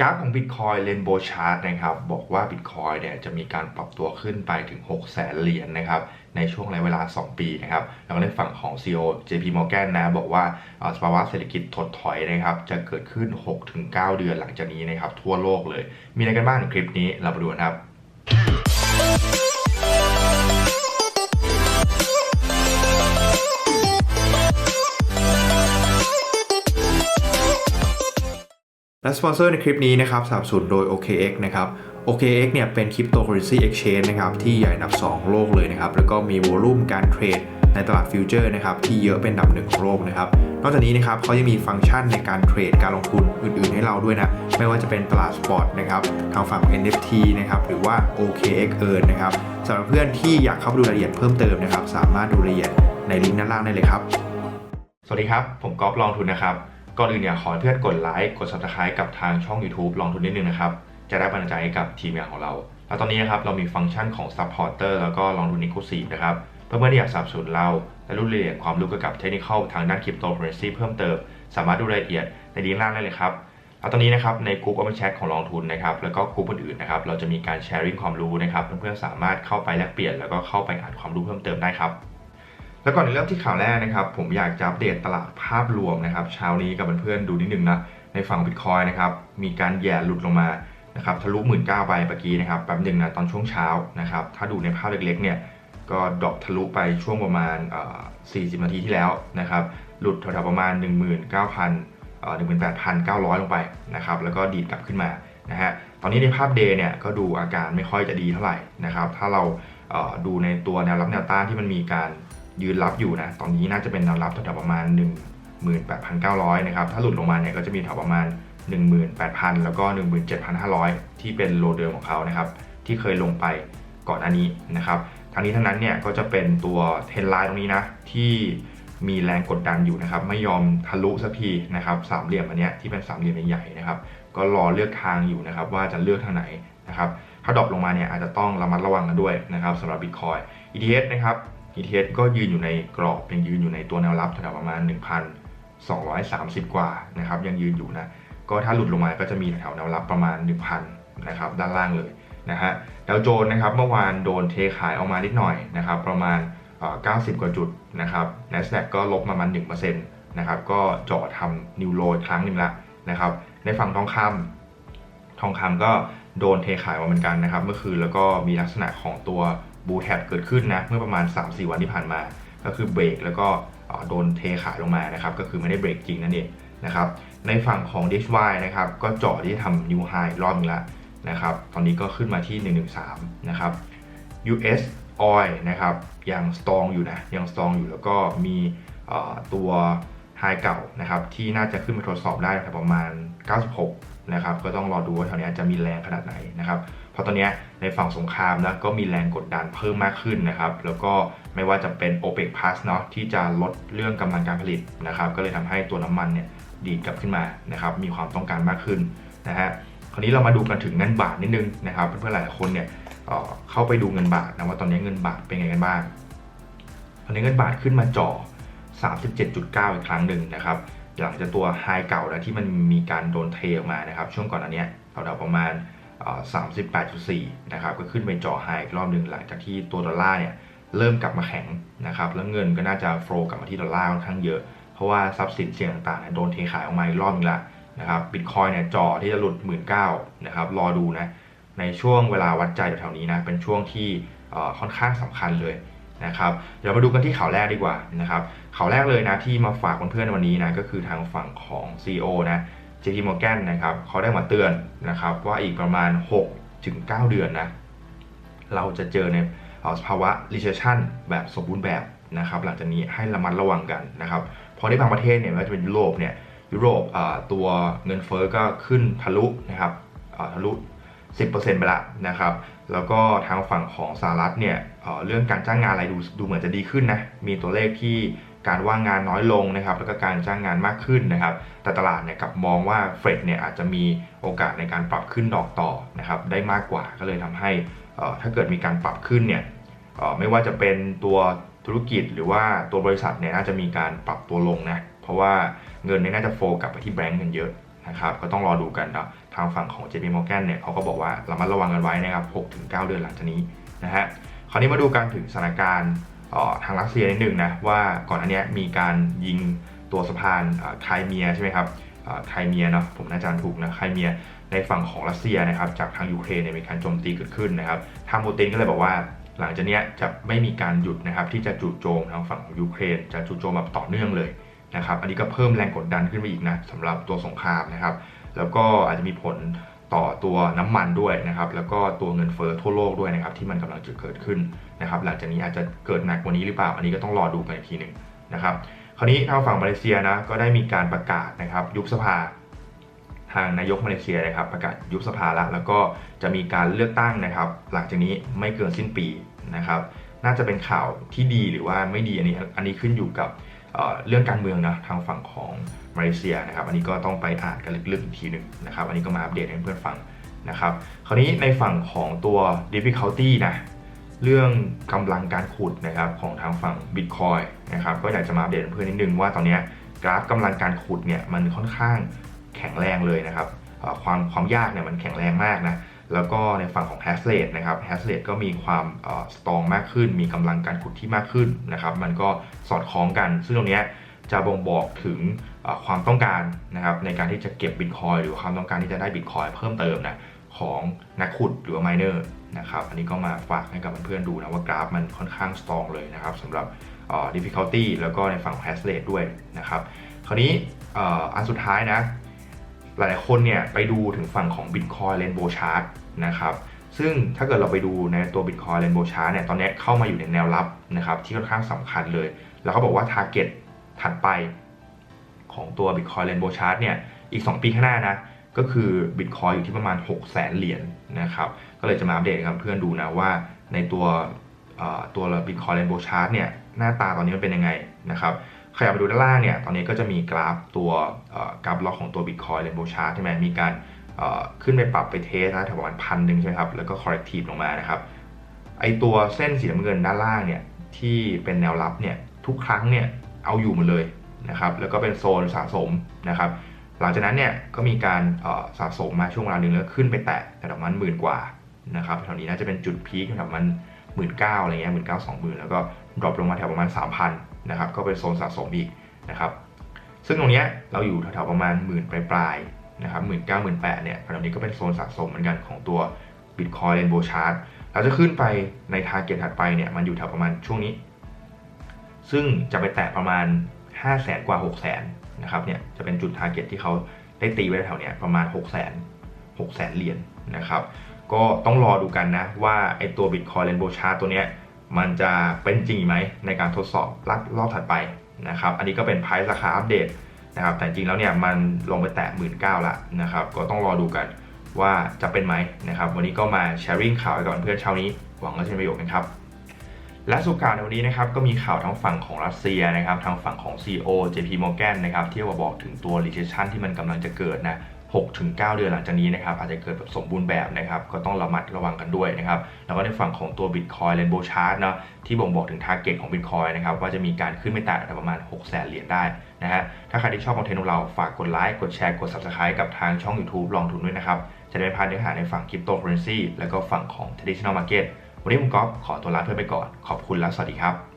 กราฟของ Bitcoin Rainbow Chart นะครับ บอกว่า Bitcoin เนี่ยจะมีการปรับตัวขึ้นไปถึง 6 0แสนเหรียญนะครับ ในช่วงระยะเวลา 2 ปีนะครับ แล้วก็ในฝั่งของ CEO JP Morgan นะ บอกว่าอ่อสภาวะเศรษฐกิจถดถอยนะครับ จะเกิดขึ้น 6-9 เดือนหลังจากนี้นะครับ ทั่วโลกเลย มีอะไรกันบ้างในคลิปนี้เราไปดูนะครับ และสปอนเซอร์ในคลิปนี้นะครับสนับสนุนโดย OKX นะครับ OKX เนี่ยเป็นคริปโตเคอเรนซี exchange นะครับที่ใหญ่อันดับ 2 โลกเลยนะครับ แล้วก็มีโวลุ่มการเทรดในตลาดฟิวเจอร์นะครับที่เยอะเป็นดับหนึ่งของโลกนะครับ นอกจากนี้นะครับเขายังมีฟังก์ชันในการเทรดการลงทุนอื่นๆให้เราด้วยนะ ไม่ว่าจะเป็นตลาดสปอร์ตนะครับทางฝั่ง NFT นะครับหรือว่า OKX Earn นะครับสำหรับเพื่อนที่อยากเข้าไปดูรายละเอียดเพิ่มเติมนะครับสามารถดูรายละเอียดในลิงก์ด้านล่างได้เลยครับ สวัสดีครับ ผมก๊อฟลองทุนนะครับ ก่อนอื่นเนี่ยขอเพื่อนกดไลค์กด subscribe กับทางช่อง YouTube ลองทุนนิดนึงนะครับ จะได้บันดาลใจให้กับทีมงานของเรา แล้วตอนนี้นะครับเรามีฟังก์ชันของ supporter แล้วก็ลองทุน inclusive นะครับเพื่อนๆที่อยากสนับสนุนเราและรู้รายละเอียดความรู้เกี่ยวกับเทคนิคทางด้านคริปโตเคอเรนซีเพิ่มเติม สามารถดูรายละเอียดในลิงก์ล่างได้เลยครับแล้วตอนนี้นะครับในกลุ่ม Open Chat ของลองทุนนะครับแล้วก็กลุ่มอื่นๆนะครับเราจะมีการแชร์ริ่งความรู้นะครับเพื่อนๆสามารถเข้าไปแลกเปลี่ยนแล้วก็เข้าไปอ่านความรู้เพิ่มเติมได้ครับ แล้วก่อนจะเริ่มที่ข่าวแรกนะครับ ผมอยากจะอัปเดตตลาดภาพรวมนะครับเช้านี้กับเพื่อนๆดูนิดนึงนะในฝั่งบิตคอยนะครับมีการแย่หลุดลงมานะครับทะลุหมื่นเก้าไปเมื่อกี้นะครับแป๊บหนึ่งนะตอนช่วงเช้านะครับถ้าดูในภาพเล็กๆเนี่ยก็ดรอปทะลุไปช่วงประมาณเอ่อ40 นาทีที่แล้วนะครับหลุดแถวๆประมาณ 19,000เอ่อ18,900 ลงไปนะครับแล้วก็ดีดกลับขึ้นมานะฮะตอนนี้ในภาพเดย์เนี่ยก็ดูอาการไม่ค่อยจะดีเท่าไหร่นะครับถ้าเราดูในตัวแนวรับแนวต้านที่มันมีการ ยืนรับอยู่นะ ตอนนี้น่าจะเป็นแนวรับแถวๆประมาณ 18,900 นะครับ ถ้าหลุดลงมาเนี่ยก็จะมีแถวประมาณ 18,000 แล้วก็ 17,500 ที่เป็นโลเดิมของเขานะครับ ที่เคยลงไปก่อนอันนี้นะครับ ทั้งนี้ทั้งนั้นเนี่ยก็จะเป็นตัวเทนไลน์ตรงนี้นะ ที่มีแรงกดดันอยู่นะครับ ไม่ยอมทะลุสักทีนะครับสามเหลี่ยมอันเนี้ยที่เป็นสามเหลี่ยมใหญ่ๆนะครับ ก็รอเลือกทางอยู่นะครับ ว่าจะเลือกทางไหนนะครับถ้าดรอปลงมาเนี่ยอาจจะต้องระมัดระวังกันด้วยนะครับสำหรับ Bitcoin ETH นะครับ ETH ก็ยืนอยู่ในกรอบยังยืนอยู่ในตัวแนวรับแถวประมาณ 1,230 กว่านะครับยังยืนอยู่นะก็ถ้าหลุดลงมาก็จะมีแถวแนวรับประมาณ 1,000นะครับด้านล่างเลยนะฮะดาวโจนส์นะครับเมื่อวานโดนเทขายออกมานิดหน่อยนะครับประมาณเอ่อ90 กว่าจุดนะครับ NASDAQ ก็ลบประมาณ1%นะครับก็เจาะทำนิวโรครั้งหนึ่งละนะครับในฝั่งทองคำทองคำก็โดนเทขายมาเหมือนกันนะครับเมื่อคืนแล้วก็มีลักษณะของตัว บูแท็บเกิดขึ้นนะเมื่อประมาณ 3-4 วันที่ผ่านมา ก็คือเบรกแล้วก็โดนเทขายลงมานะครับก็คือไม่ได้เบรกจริงนั่นเองนะครับในฝั่งของ DXY นะครับก็เจาะที่ทำ New High รอบนึงแล้วนะครับตอนนี้ก็ขึ้นมาที่ 113 นะครับ US Oil นะครับยัง strong อยู่นะยัง strong อยู่แล้วก็มีตัวไฮเก่านะครับที่น่าจะขึ้นมาทดสอบได้ประมาณ 96 นะครับก็ต้องรอดูว่าแถวนี้จะมีแรงขนาดไหนนะครับ เพราะตอนนี้ในฝั่งสงครามนะก็มีแรงกดดันเพิ่มมากขึ้นนะครับ แล้วก็ไม่ว่าจะเป็น OPEC Plus เนาะที่จะลดเรื่องกำลังการผลิตนะครับ ก็เลยทำให้ตัวน้ำมันเนี่ยดีดกลับขึ้นมานะครับ มีความต้องการมากขึ้นนะฮะคราวนี้เรามาดูกันถึงเงินบาทนิดนึงนะครับเพื่อนๆหลายคนเนี่ยเอ่อเข้าไปดูเงินบาทนะว่าตอนนี้เงินบาทเป็นไงกันบ้างตอนนี้เงินบาทขึ้นมาจ่อ 37.9 อีกครั้งหนึ่งนะครับ หลังจากตัวไฮเก่านะที่มันมีการโดนเทออกมานะครับ ช่วงก่อนอันเนี้ยแถวๆประมาณ 38.4 นะครับ ก็ขึ้นไปจ่อไฮอีกรอบหนึ่งหลังจากที่ตัวดอลลาร์เนี่ยเริ่มกลับมาแข็งนะครับ แล้วเงินก็น่าจะโฟลกลับมาที่ดอลลาร์ค่อนข้างเยอะ เพราะว่าทรัพย์สินเสี่ยงต่างๆโดนเทขายออกมาอีกรอบนึงละนะครับบิตคอยเนี่ยจ่อที่จะหลุด 19,000นะครับ รอดูนะ ในช่วงเวลาวัดใจแถวๆนี้นะ เป็นช่วงที่ค่อนข้างสำคัญเลยนะครับ เดี๋ยวมาดูกันที่ข่าวแรกดีกว่านะครับ ข่าวแรกเลยนะที่มาฝากเพื่อนๆวันนี้นะ ก็คือทางฝั่งของ CEO นะ JP Morgan นะครับเขาได้มาเตือนนะครับว่าอีกประมาณ 6-9 เดือนนะเราจะเจอในออสภาวะ recession แบบสมบูรณ์แบบนะครับหลังจากนี้ให้ระมัดระวังกันนะครับเพราะในบางประเทศเนี่ยไม่ว่าจะเป็นยุโรปเนี่ยยุโรปตัวเงินเฟ้อก็ขึ้นทะลุนะครับเออทะลุ 10%ไปละนะครับแล้วก็ทางฝั่งของสหรัฐเนี่ยเรื่องการจ้างงานอะไรดูดูเหมือนจะดีขึ้นนะมีตัวเลขที่ การว่างงานน้อยลงนะครับแล้วก็การจ้างงานมากขึ้นนะครับ แต่ตลาดเนี่ยกลับมองว่าเฟดเนี่ยอาจจะมีโอกาสในการปรับขึ้นดอกต่อนะครับได้มากกว่าก็เลยทำให้อ่อถ้าเกิดมีการปรับขึ้นเนี่ยอ่อไม่ว่าจะเป็นตัวธุรกิจหรือว่าตัวบริษัทเนี่ยน่าจะมีการปรับตัวลงนะเพราะว่าเงินเนี่ยน่าจะโฟกับไปที่แบงก์กันเยอะนะครับก็ต้องรอดูกันนะทางฝั่งของ JP Morgan เนี่ยเขาก็บอกว่าระมัดระวังกันไว้นะครับ 6-9 เดือนหลังจากนี้นะฮะคราวนี้มาดูการถึงสถานการณ์ ทางรัสเซียนิดหนึ่งนะว่าก่อนอันเนี้ยมีการยิงตัวสะพานไครเมียใช่ไหมครับไครเมียเนาะผมน่าจะอ่านถูกนะไครเมียในฝั่งของรัสเซียนะครับจากทางยูเครนเนี่ยมีการโจมตีเกิดขึ้นนะครับทางปูตินก็เลยบอกว่าหลังจากเนี้ยจะไม่มีการหยุดนะครับที่จะจู่โจมทางฝั่งของยูเครน จะจู่โจมแบบต่อเนื่องเลยนะครับอันนี้ก็เพิ่มแรงกดดันขึ้นไปอีกนะสำหรับตัวสงครามนะครับแล้วก็อาจจะมีผล ต่อตัวน้ำมันด้วยนะครับ แล้วก็ตัวเงินเฟ้อทั่วโลกด้วยนะครับ ที่มันกำลังจะเกิดขึ้นนะครับ หลังจากนี้อาจจะเกิดหนักกว่านี้หรือเปล่า อันนี้ก็ต้องรอดูกันอีกทีหนึ่งนะครับ คราวนี้ทางฝั่งมาเลเซียนะ ก็ได้มีการประกาศนะครับ ยุบสภา ทางนายกมาเลเซียนะครับ ประกาศยุบสภาแล้วแล้วก็จะมีการเลือกตั้งนะครับ หลังจากนี้ไม่เกินสิ้นปีนะครับ น่าจะเป็นข่าวที่ดีหรือว่าไม่ดีอันนี้ อันนี้ขึ้นอยู่กับเเรื่องการเมืองนะทางฝั่งของ มาเลเซียนะครับ อันนี้ก็ต้องไปอ่านกันลึกๆอีกทีหนึ่งนะครับ อันนี้ก็มาอัปเดตให้เพื่อนฟังนะครับ คราวนี้ในฝั่งของตัว difficulty นะ เรื่องกำลังการขุดนะครับของทางฝั่ง Bitcoin นะครับ ก็อยากจะมาอัปเดตเพื่อนนิดนึงว่าตอนนี้กราฟกำลังการขุดเนี่ยมันค่อนข้างแข็งแรงเลยนะครับความความยากเนี่ยมันแข็งแรงมากนะ แล้วก็ในฝั่งของ hash rate นะครับ hash rate ก็มีความสตรองมากขึ้น มีกำลังการขุดที่มากขึ้นนะครับ มันก็สอดคล้องกัน ซึ่งตรงนี้ จะบ่งบอกถึงความต้องการนะครับในการที่จะเก็บ Bitcoin หรือความต้องการที่จะได้ Bitcoin เพิ่มเติมนะของนักขุดหรือว่า miner นะครับอันนี้ก็มาฝากให้กับเพื่อนๆดูนะว่ากราฟมันค่อนข้างสตรองเลยนะครับสำหรับเอ่อ difficulty แล้วก็ในฝั่งของ hash rate ด้วยนะครับคราวนี้อันสุดท้ายนะ หลายๆคนเนี่ยไปดูถึงฝั่งของ Bitcoin Rainbow Chart นะครับซึ่งถ้าเกิดเราไปดูในตัว Bitcoin Rainbow Chart เนี่ยตอนนี้เข้ามาอยู่ในแนวรับนะครับที่ค่อนข้างสำคัญเลย แล้วเขาบอกว่า Target ถัดไปของตัว Bitcoin Rainbow Chart เนี่ยอีก 2 ปีข้างหน้านะก็คือ Bitcoin อยู่ที่ประมาณ 6 0 0 0 0 0เหรียญนะครับก็เลยจะมาอัปเดตกับเพื่อนดูนะว่าในตัวตัว Bitcoin Rainbow Chart เนี่ยหน้าตาตอนนี้มันเป็นยังไงนะครับขยับมาดูด้านล่างเนี่ยตอนนี้ก็จะมีกราฟตัวกราฟล็อกของตัว Bitcoin Rainbow Chart ใช่ไหมมีการขึ้นไปปรับไปเทสนะแถวประมาณพันหนึ่งใช่ไหมครับแล้วก็ corrective ลงมานะครับไอตัวเส้นสีน้ำเงินด้านล่างเนี่ยที่เป็นแนวรับเนี่ยทุกครั้งเนี่ย เอาอยู่หมดเลยนะครับแล้วก็เป็นโซนสะสมนะครับ หลังจากนั้นเนี่ยก็มีการสะสมมาช่วงเวลาหนึ่งแล้วขึ้นไปแตะแต่ประมาณหมื่นกว่านะครับแถวนี้น่าจะเป็นจุดพีคแถวประมาณหมื่นเก้าอะไรเงี้ยหมื่นเก้าสองหมื่นแล้วก็ดรอปลงมาแถวประมาณสามพันนะครับก็เป็นโซนสะสมอีกนะครับซึ่งตรงเนี้ยเราอยู่แถวๆประมาณหมื่นปลายๆนะครับหมื่นเก้าหมื่นแปดเนี่ยแถวนี้ก็เป็นโซนสะสมเหมือนกันของตัว Bitcoin Rainbow Chart เราจะขึ้นไปใน target ถัดไปเนี่ยมันอยู่แถวประมาณช่วงนี้ ซึ่งจะไปแตะประมาณ 5 0 0แสนกว่า 6 0แสนนะครับเนี่ยจะเป็นจุด target ที่เขาได้ตีไว้แถวเนี้ยประมาณ 6 0แสน6แสนเหรียญนะครับ ก็ต้องรอดูกันนะ ว่าไอตัว Bitcoin Rainbow Chart ตัวเนี้ยมันจะเป็นจริงไหมในการทดสอบรอบรอบถัดไปนะครับ อันนี้ก็เป็นไพร์ราคาอัปเดตนะครับ แต่จริงแล้วเนี่ยมันลงไปแตะหมื่นเก้าละนะครับ ก็ต้องรอดูกันว่าจะเป็นไหมนะครับ วันนี้ก็มาแชร์ริ่งข่าวให้กับเพื่อนเช้านี้ หวังว่าจะเป็นประโยชน์กันครับ และสุข่าวในวันนี้นะครับก็มีข่าวทั้งฝั่งของรัสเซียนะครับทางฝั่งของ CEO JP Morgan นะครับที่มาบอกถึงตัว recession ที่มันกำลังจะเกิดนะ6-9 เดือนหลังจากนี้นะครับอาจจะเกิดแบบสมบูรณ์แบบนะครับก็ต้องระมัดระวังกันด้วยนะครับแล้วก็ในฝั่งของตัว Bitcoin Rainbow Chart เนาะที่บ่งบอกถึง target ของ Bitcoin นะครับว่าจะมีการขึ้นไม่แตะประมาณ 6 0 0 0 0เหรียญได้นะฮะถ้าใครที่ชอบคอนเทนต์ของเราฝากกดไลค์กดแชร์กด Subscribe กับทางช่อง YouTube ลองทุนด้วยนะครับจะได้ไม่พลาดเนื้อหาในฝั่ง Cryptocurrency แล้วก็ฝั่งของ Traditional Market วันนี้ผมก๊อฟขอตัวลาเพื่อนไปก่อน ขอบคุณและสวัสดีครับ